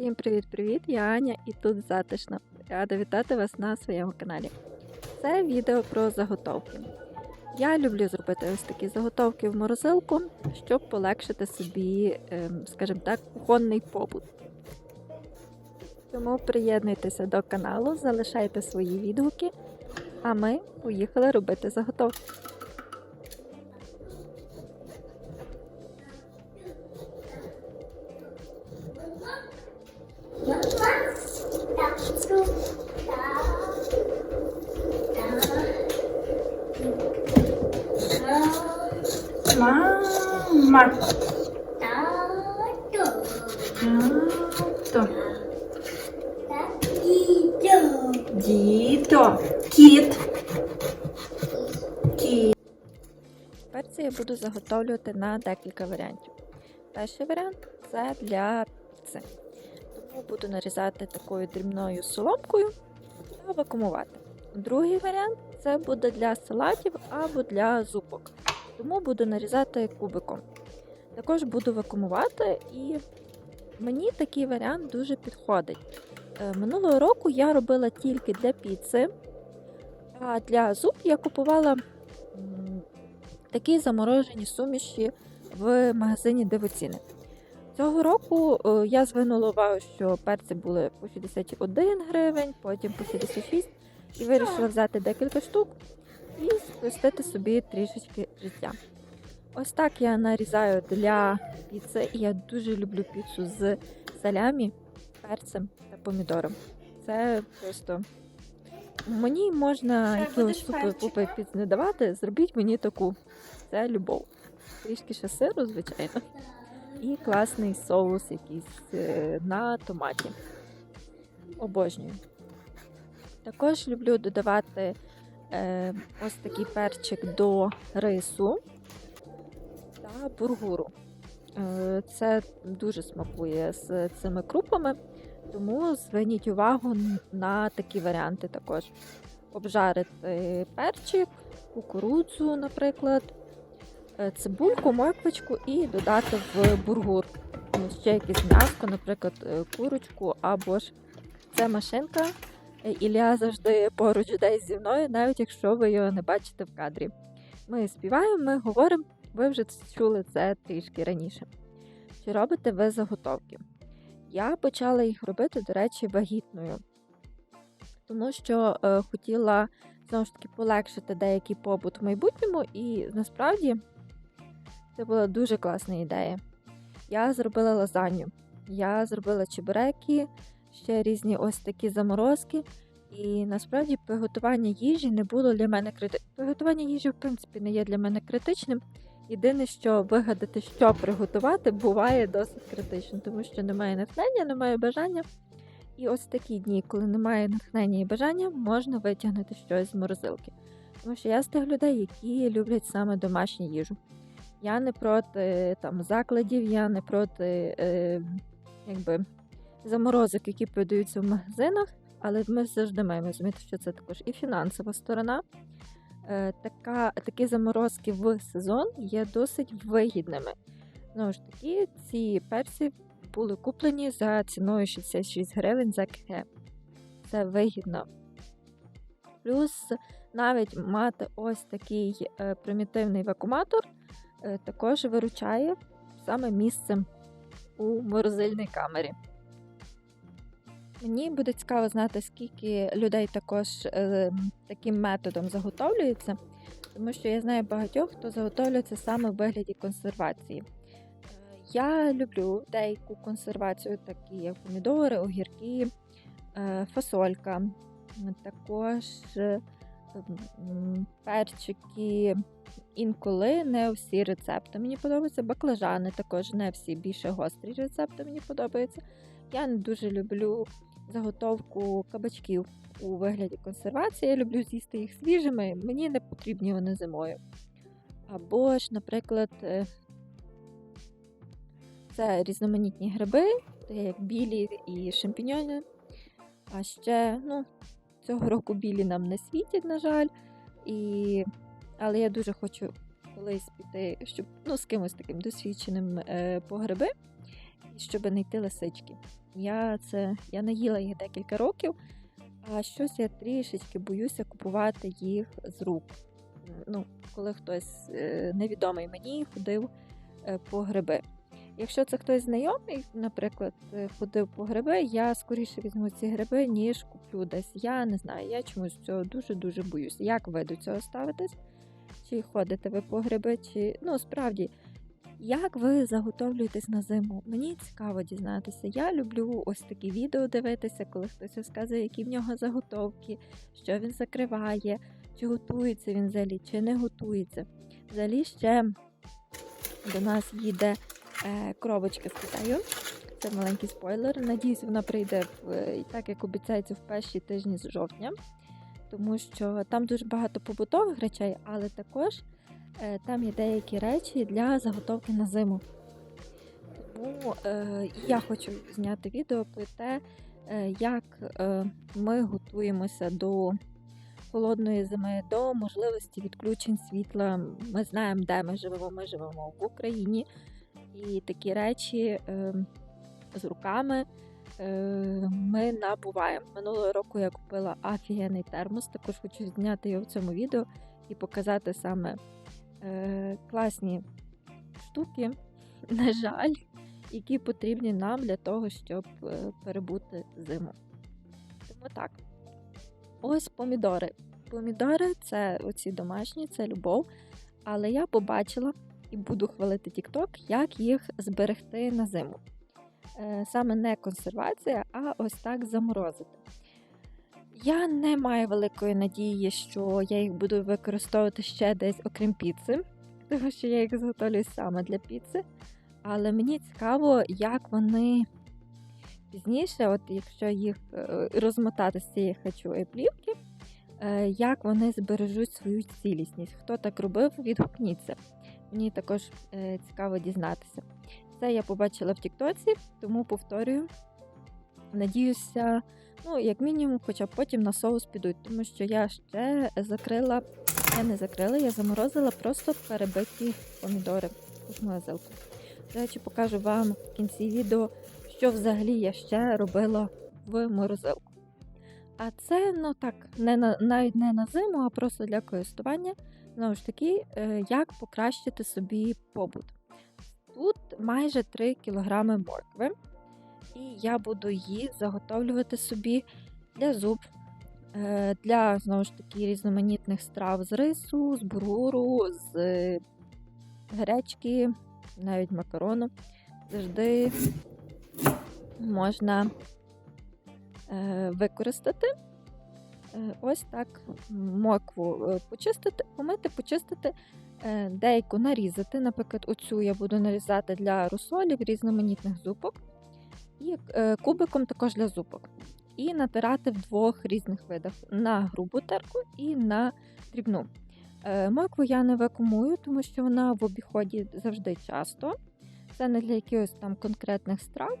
Всім привіт-привіт! Я Аня і тут затишно. Рада вітати вас на своєму каналі. Це відео про заготовки. Я люблю зробити ось такі заготовки в морозилку, щоб полегшити собі, ем, скажімо так, кухонний побут. Тому приєднуйтеся до каналу, залишайте свої відгуки, а ми поїхали робити заготовки. Тато. Дідо. Кіт. Кіт. Перці я буду заготовлювати на декілька варіантів. Перший варіант це для піци. Тому буду нарізати такою дрібною соломкою та вакуумувати. Другий варіант це буде для салатів або для зупок. Тому буду нарізати кубиком. Також буду вакуумувати і мені такий варіант дуже підходить. Е, Минулого року я робила тільки для піци, а для зуб я купувала такі заморожені суміші в магазині Дивоціни. Цього року е, я звернула увагу, що перці були по 61 гривень, потім по 66 і вирішила взяти декілька штук і спростити собі трішечки життя. Ось так я нарізаю для піци, і я дуже люблю піцу з салямі, перцем та помідором. Це просто мені можна перчик. пупер піц не давати, зробіть мені таку. Це любов. Трішки ще сиру, звичайно. І класний соус якийсь е, на томаті. Обожнюю. Також люблю додавати е, ось такий перчик до рису бургуру. Е, це дуже смакує з цими крупами, тому зверніть увагу на такі варіанти також. Обжарити перчик, кукурудзу, наприклад, е, цибульку, морквочку і додати в бургур. Ну, Ще якесь м'ясо, наприклад, е, курочку або ж це машинка. Ілля завжди поруч десь зі мною, навіть якщо ви його не бачите в кадрі. Ми співаємо, ми говоримо, ви вже чули це трішки раніше. Чи робите ви заготовки? Я почала їх робити, до речі, вагітною, тому що е, хотіла знову ж таки полегшити деякий побут в майбутньому, і насправді це була дуже класна ідея. Я зробила лазанью, я зробила чебуреки, ще різні ось такі заморозки. І насправді приготування їжі не було для мене критичним. Приготування їжі, в принципі, не є для мене критичним. Єдине, що вигадати, що приготувати, буває досить критично, тому що немає натхнення, немає бажання. І ось такі дні, коли немає натхнення і бажання, можна витягнути щось з морозилки. Тому що я з тих людей, які люблять саме домашню їжу. Я не проти там закладів, я не проти е, якби, заморозок, які продаються в магазинах, але ми завжди маємо розуміти, що це також і фінансова сторона. Е, така, такі заморозки в сезон є досить вигідними. Знову ж таки, ці перці були куплені за ціною 66 гривень за кг. Це вигідно. Плюс навіть мати ось такий е, примітивний вакууматор е, також виручає саме місцем у морозильній камері. Мені буде цікаво знати, скільки людей також е, таким методом заготовлюється, тому що я знаю багатьох, хто заготовлюється саме в вигляді консервації. Е, Я люблю деяку консервацію, такі як помідори, огірки, е, фасолька, також е, перчики. Інколи не всі рецепти мені подобаються. Баклажани також не всі більше гострі рецепти мені подобаються. Я не дуже люблю заготовку кабачків у вигляді консервації. Я люблю з'їсти їх свіжими, мені не потрібні вони зимою. Або ж, наприклад, е, це різноманітні гриби, як білі і шампіньони. А ще, ну, цього року білі нам не світять, на жаль. І... Але я дуже хочу колись піти, щоб ну, з кимось таким досвідченим е, по гриби. Щоб не йти лисички. Я це я не їла їх декілька років, а щось я трішечки боюся купувати їх з рук. Ну, коли хтось е, невідомий мені ходив е, по гриби. Якщо це хтось знайомий, наприклад, е, ходив по гриби, я скоріше візьму ці гриби, ніж куплю десь. Я не знаю, я чомусь цього дуже-дуже боюся. Як ви до цього ставитесь? Чи ходите ви по гриби, чи ну справді, як ви заготовлюєтесь на зиму? Мені цікаво дізнатися. Я люблю ось такі відео дивитися, коли хтось розказує, які в нього заготовки, що він закриває, чи готується він взагалі, чи не готується. Взагалі ще до нас їде е, коробочка з Китаю. Це маленький спойлер. Надіюсь, вона прийде в е, так, як обіцяється, в перші тижні з жовтня, тому що там дуже багато побутових речей, але також там є деякі речі для заготовки на зиму. Тому е, я хочу зняти відео про те, е, як е, ми готуємося до холодної зими, до можливості відключень світла. Ми знаємо, де ми живемо. Ми живемо в Україні. І такі речі е, з руками е, ми набуваємо. Минулого року я купила офігенний термос, також хочу зняти його в цьому відео і показати саме е, класні штуки, на жаль, які потрібні нам для того, щоб е, перебути зиму. Тому так. Ось помідори. Помідори це оці домашні, це любов. Але я побачила і буду хвалити TikTok, як їх зберегти на зиму. Е, Саме не консервація, а ось так заморозити. Я не маю великої надії, що я їх буду використовувати ще десь, окрім піци, тому що я їх зготовлюю саме для піци. Але мені цікаво, як вони пізніше, от якщо їх е, розмотати з цієї харчової плівки, е, як вони збережуть свою цілісність. Хто так робив, відгукніться. Мені також е, цікаво дізнатися. Це я побачила в Тіктоці, тому повторюю. Надіюся, ну, як мінімум, хоча б потім на соус підуть, тому що я ще закрила, я не закрила, я заморозила просто перебиті помідори в морозилку. До речі, покажу вам в кінці відео, що взагалі я ще робила в морозилку. А це, ну так, не на, навіть не на зиму, а просто для користування. Знову ж таки, е, як покращити собі побут. Тут майже 3 кг моркви, і я буду її заготовлювати собі для зуб, е, для знову ж таки різноманітних страв з рису, з бургуру, з гречки, навіть макарону. Завжди можна е, використати. Ось так моркву почистити, помити, почистити, деяку нарізати. Наприклад, оцю я буду нарізати для русолів, різноманітних зубок, і кубиком також для зубок. І натирати в двох різних видах: на грубу терку і на дрібну. Моркву я не вакуумую, тому що вона в обіході завжди часто. Це не для якихось там конкретних страв,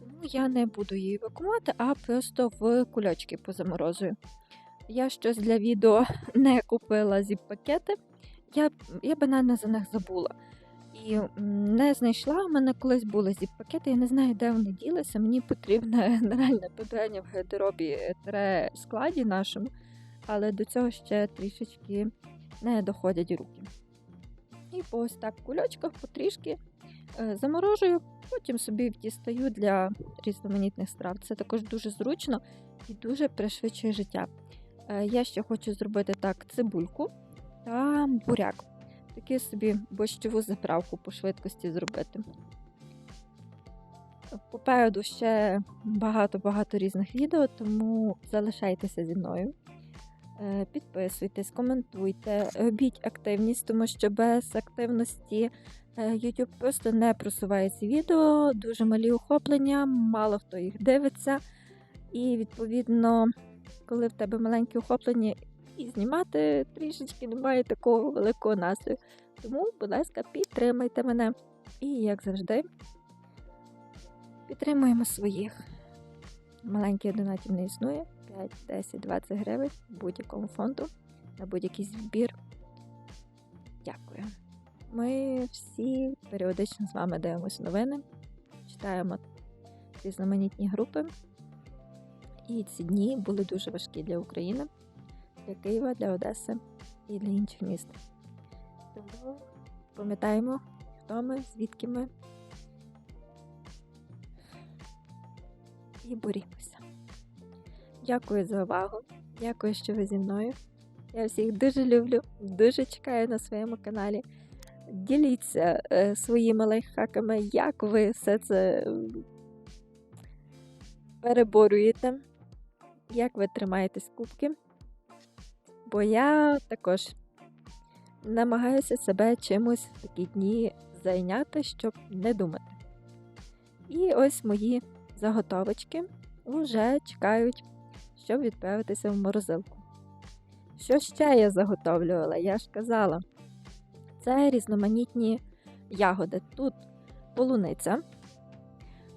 тому я не буду її вакуумувати, а просто в кульочки позаморозую. Я щось для відео не купила зіп-пакети. Я я банально за них забула. І не знайшла. У мене колись були зіп-пакети, я не знаю, де вони ділися. Мені потрібне генеральне прибирання в гардеробі складі нашому, але до цього ще трішечки не доходять руки. І по ось так в кульочках потрішки заморожую, потім собі дістаю для різноманітних страв. Це також дуже зручно і дуже пришвидшує життя. Я ще хочу зробити так цибульку та буряк. Таку собі борщову заправку по швидкості зробити. Попереду ще багато-багато різних відео, тому залишайтеся зі мною. Підписуйтесь, коментуйте, робіть активність, тому що без активності YouTube просто не просуває ці відео, дуже малі охоплення, мало хто їх дивиться. І, відповідно, коли в тебе маленькі охоплення, і знімати трішечки немає такого великого настрою. Тому, будь ласка, підтримайте мене. І, як завжди, підтримуємо своїх. Маленьких донатів не існує. 5, 10, 20 гривень будь-якому фонду на будь-який збір. Дякую. Ми всі періодично з вами дивимося новини, читаємо різноманітні групи. І ці дні були дуже важкі для України, для Києва, для Одеси і для інших міст. Тому пам'ятаємо, хто ми, звідки ми. І борімося. Дякую за увагу. Дякую, що ви зі мною. Я всіх дуже люблю, дуже чекаю на своєму каналі. Діліться е, своїми лайфхаками, як ви все це переборюєте, як ви тримаєтесь кубки. Бо я також намагаюся себе чимось в такі дні зайняти, щоб не думати. І ось мої заготовочки вже чекають, щоб відправитися в морозилку. Що ще я заготовлювала? Я ж казала. Це різноманітні ягоди. Тут полуниця,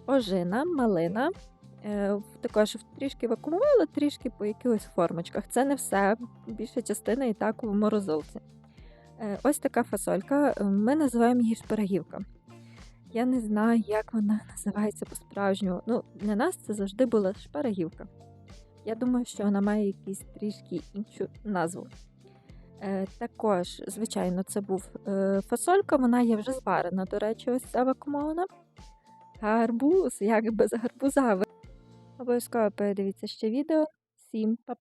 ожина, малина. Е, Також трішки вакуумувала, трішки по якихось формочках. Це не все, більша частина і так у морозилці. Е, Ось така фасолька. е, Ми називаємо її шпарагівка. Я не знаю, як вона називається по-справжньому. Ну, для нас це завжди була шпарагівка. Я думаю, що вона має якусь трішки іншу назву. Також, звичайно, це був фасолька, вона є вже зварена, до речі, ось ця вакуумована. Гарбуз, як без гарбуза. Обов'язково передивіться ще відео. Всім па-па!